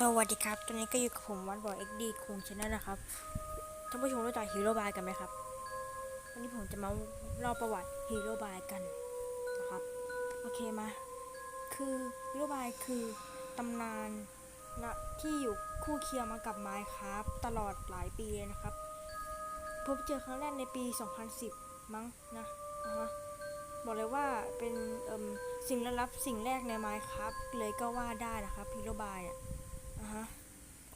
สวัสดีครับ ตอนนี้ก็อยู่กับผมวันบอยเอ็กดีคุงชนะนะครับ ท่านผู้ชมรู้จักฮีโร่บายกันไหมครับ วันนี้ผมจะมาเล่าประวัติฮีโร่บายกันนะครับ โอเคมา คือฮีโร่บายคือตำนานนะที่อยู่คู่เคียงมากับไมค์ครับ ตลอดหลายปีเลยนะครับ พบเจอครั้งแรกในปี 2010 มั้งนะอ่าฮะบอกเลยว่าเป็นสิ่งละลับสิ่งแรกในไมค์ครับเลยก็ว่าได้นะครับฮีโร่บายอะ ฮะ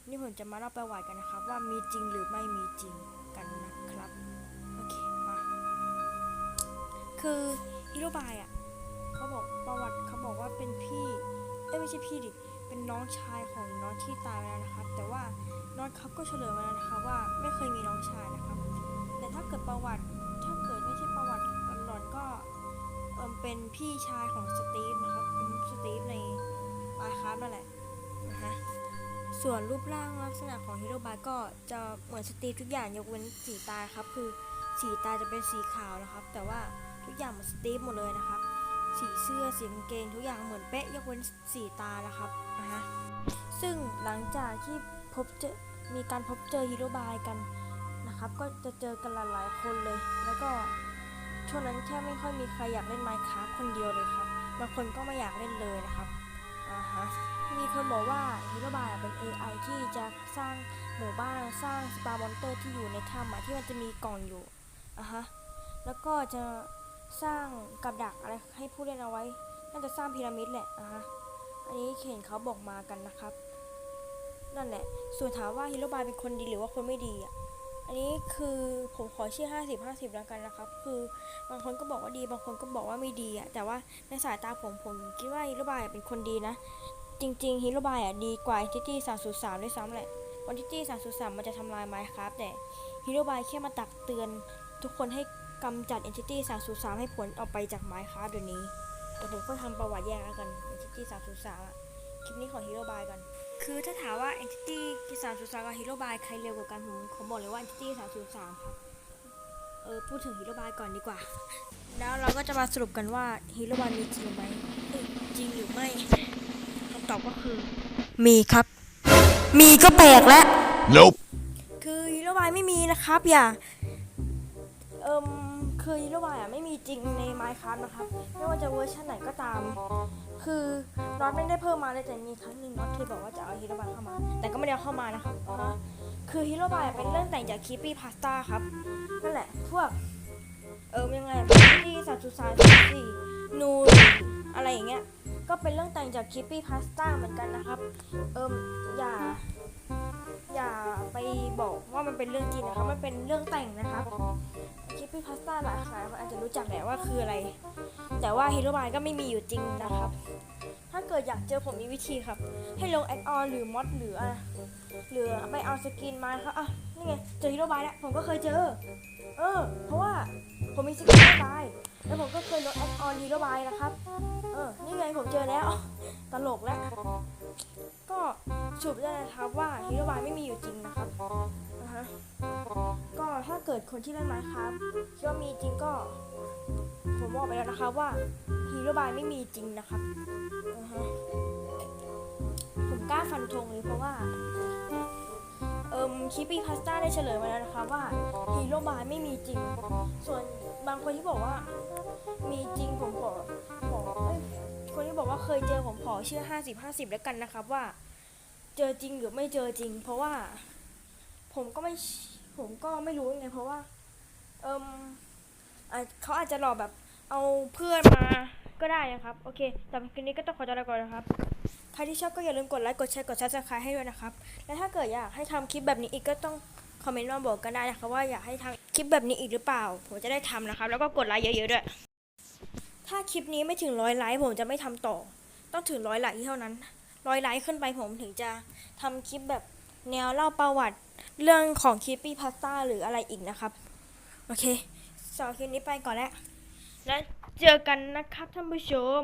นี่ผมจะมาเล่าประวัติกันนะครับ ว่ามีจริงหรือไม่มีจริงกันนะครับโอเคมาคือฮิโรบายอะเขาบอกประวัติเขาบอกว่าเป็นพี่เอ้ไม่ใช่พี่ดิเป็นน้องชายของน้องที่ตายไปแล้วนะครับ แต่ว่าน้องเขาก็เฉลยมาแล้วนะคะว่าไม่เคยมีน้องชายนะครับ แต่ถ้าเกิดประวัติถ้าเกิดไม่ใช่ประวัติหลอนก็เอมเป็นพี่ชายของสตีฟนะครับสตีฟในบายคาร์นั่นแหละนะฮะ ส่วนรูปร่างลักษณะของฮีโร่บายก็จะเหมือนสตีฟทุกอย่างยกเว้นสีตาครับ คือสีตาจะเป็นสีขาวนะครับ แต่ว่าทุกอย่างเหมือนสตีฟหมดเลยนะครับ สีเสื้อสีกางเกงทุกอย่างเหมือนเป๊ะยกเว้นสีตานะครับนะฮะซึ่งหลังจากที่พบเจอมีการพบเจอฮีโร่บายกันนะครับ ก็จะเจอกันหลายๆคนเลย แล้วก็ช่วงนั้นแค่ไม่ค่อยมีใครอยากเล่นไมค์ค a f t คนเดียวเลยครับบางคนก็ไม่อยากเล่นเลยนะครับอ่าฮะมีคนบอกว่า ฮิโรบายเป็น AI ที่จะสร้างหมู่บ้านสร้างสปามอนเตอร์ที่อยู่ในถ้ำที่มันจะมีกล่องอยู่อะฮะแล้วก็จะสร้างกับดักอะไรให้ผู้เล่นเอาไว้ น่าจะสร้างพีระมิดแหละอะฮะอันนี้เห็นเขาบอกมากันนะครับ นั่นแหละ ส่วนถามว่าฮิโรบายเป็นคนดีหรือว่าคนไม่ดีอะอันนี้คือผมขอเชื่อ 50 50 แล้วกันนะครับ คือบางคนก็บอกว่าดี บางคนก็บอกว่าไม่ดีอะ แต่ว่าในสายตาผมผมคิดว่าฮิโรบายเป็นคนดีนะ จริงๆฮีโร่บายอะดีกว่า Entity 303ด้วยซ้ำแหละวัน Entity 303มันจะทำลาย Minecraft แต่ฮีโร่บายแค่มาตักเตือนทุกคนให้กำจัด Entity 303ให้ผลออกไปจาก Minecraft เดี๋ยวนี้เดี๋ยวผมก็ทำประวัติแยกแล้วกัน Entity 303อะคลิปนี้ขอฮีโร่บายกันคือถ้าถามว่า Entity 303กับฮีโร่บายใครเร็วกว่ากันผมขอบอกเลยว่า Entity 303ครับเออพูดถึงฮีโร่บายก่อนดีกว่า แล้วเราก็จะมาสรุปกันว่าฮีโร่บายมีจริงไหมเอ้ยจริงหรือไม่ ตอบก็คือ มีครับ มีก็แปลกแล้ว Nope. คือฮีโร่บายไม่มีนะครับอย่าเอิมคือฮีโร่บายอะไม่มีจริงใน Minecraft นะครับ ไม่ว่าจะเวอร์ชันไหนก็ตาม คือน็อตไม่ได้เพิ่มมาเลยแต่มีครั้งหนึ่งน็อตเคยบอกว่าจะเอาฮีโร่บายเข้ามา แต่ก็ไม่ได้เอาเข้ามานะครับฮะคือฮีโร่บายเป็นเรื่องแต่งจากคีปี้พาสต้าครับนั่นแหละพวกเอิมยังไงที่สัตว์สุสานสี่นูนอะไรอย่างเงี้ย ก็เป็นเรื่องแต่งจากคิปปี้พาสต้าเหมือนกันนะครับ เอิมอย่า อย่าไปบอกว่ามันเป็นเรื่องจริงนะครับ มันเป็นเรื่องแต่งนะครับคิปปี้พาสต้าหลายสายอาจจะรู้จักแหละว่าคืออะไร แต่ว่าฮีโร่บายก็ไม่มีอยู่จริงนะครับ ถ้าเกิดอยากเจอผมมีวิธีครับ ให้ลงแอดออนหรือมอดหรืออะหรือไปเอาสกินมาครับอะนี่ไงเจอฮีโร่บายแล้วผมก็เคยเจอ เออ เพราะว่าผมมีสกินฮีโร่บาย แล้วผมก็เคยลงแอดออนฮีโร่บายนะครับ เออ นี่ไงผมเจอแล้ว ตลกแล้ว ก็สรุปได้นะครับว่าฮีโร่บายไม่มีอยู่จริงนะครับนะฮะ ก็ถ้าเกิดคนที่เล่นไม้ครับคิดว่ามีจริงก็ ผมบอกไปแล้วนะครับว่าฮีโร่บายไม่มีจริงนะครับนะฮะ ผมกล้าฟันธงเลยเพราะว่าเอิมคิปปี้พาสต้าได้เฉลยมาแล้วนะครับว่าฮีโร่บายไม่มีจริง ส่วน บางคนที่บอกว่า มีจริงผมขอขอเอ้ยคนที่บอกว่าเคยเจอผมขอเชื่อ50 50แล้วกันนะครับว่า เจอจริงหรือไม่เจอจริง เพราะว่า ผมก็ไม่ผมก็ไม่รู้ไง เพราะว่า เอมอเขาอาจจะหลอกแบบเอาเพื่อนมาก็ได้นะครับ โอเคแต่คลิปนี้ก็ต้องขอตัวลาก่อนนะครับ ใครที่ชอบก็อย่าลืมกดไลค์ กดแชร์ กดซับสไครต์ให้ด้วยนะครับ และถ้าเกิดอยากให้ทำคลิปแบบนี้อีกก็ต้องคอมเมนต์มาบอกกันได้นะครับว่าอยากให้ทำ คลิปแบบนี้อีกหรือเปล่า ผมจะได้ทำนะครับ แล้วก็กดไลค์เยอะๆด้วย ถ้าคลิปนี้ไม่ถึงร้อยไลค์ผมจะไม่ทำต่อ ต้องถึงร้อยไลค์เท่านั้น ร้อยไลค์ขึ้นไปผมถึงจะทำคลิปแบบแนวเล่าประวัติ เรื่องของคิปปี้พาสต้าหรืออะไรอีกนะครับ โอเคสำหรับคลิปนี้ไปก่อนแล้ว แล้วเจอกันนะครับท่านผู้ชม